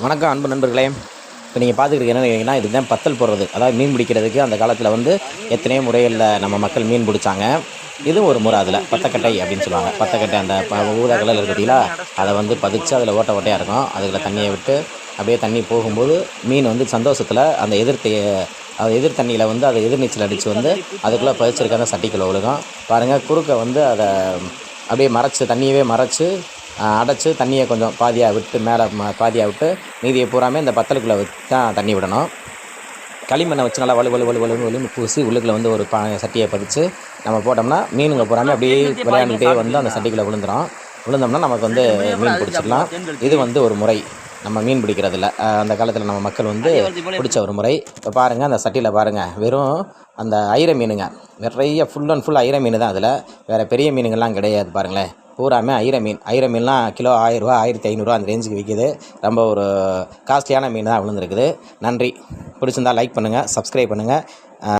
வணக்கம் அன்பு நண்பர்களே. இப்போ நீங்கள் பார்த்துக்கிட்டு என்ன கேட்டிங்கன்னா இதுதான் பத்தல் போடுறது. அதாவது மீன் பிடிக்கிறதுக்கு அந்த காலத்தில் வந்து எத்தனையோ முறைகளில் நம்ம மக்கள் மீன் பிடிச்சாங்க. இது ஒரு முறை அதில் பத்தக்கட்டை அப்படின்னு சொல்லுவாங்க. பத்தக்கட்டை அந்த ப- ஊதா கலரில் பார்த்தீங்களா அதை வந்து பதிச்சு அதில் ஓட்ட ஓட்டையாக இருக்கும். அதுக்குள்ள தண்ணியை விட்டு அப்படியே தண்ணி போகும்போது மீன் வந்து சந்தோஷத்தில் அந்த எதிர்த்து அது எதிர் தண்ணியில் வந்து அதை எதிர்நீச்சல் அடித்து வந்து அதுக்குள்ளே பதிச்சிருக்க அந்த சட்டிக்குள்ளே ஒழுகும். பாருங்கள் குறுக்க வந்து அதை அப்படியே மறைச்சி தண்ணியவே மறைச்சு அடைச்சி தண்ணியை கொஞ்சம் பாதியாக விட்டு மேலே பாதியாக விட்டு மீதியை பூராமே இந்த பத்தலுக்குள்ளே வச்சு தான் தண்ணி விடணும். களிமண்ணை வச்சு நல்லா வலு வலு வலு வலு வலுன்னு பூசி உள்ளுக்குள்ள வந்து ஒரு பா சட்டியை பதிச்சு நம்ம போட்டோம்னா மீனுங்க பூராமே அப்படியே விளையாண்டுட்டே வந்து அந்த சட்டிக்குள்ளே விழுந்துரும். விழுந்தோம்னா நமக்கு வந்து மீன் பிடிச்சிடலாம். இது வந்து ஒரு முறை. நம்ம மீன் பிடிக்கிறதுல அஹ் அந்த காலத்தில் நம்ம மக்கள் வந்து பிடிச்ச ஒரு முறை. இப்போ பாருங்கள் அந்த சட்டியில் பாருங்கள் வெறும் அந்த ஐர மீனுங்க. நிறைய ஃபுல் அண்ட் ஃபுல் ஐர மீன் தான் அதில். வேறு பெரிய மீனுங்கள்லாம் கிடையாது பாருங்களேன். பூராமே ஐர மீன் ஐர மீன்லாம் கிலோ ஆயிரரூவா ஆயிரத்தி ஐநூறுரூவா அந்த ரேஞ்சுக்கு விற்கிது ரொம்ப ஒரு காஸ்ட்லியான மீன் தான் விழுந்துருக்குது. நன்றி. பிடிச்சிருந்தா லைக் பண்ணுங்கள் சப்ஸ்கிரைப் பண்ணுங்கள்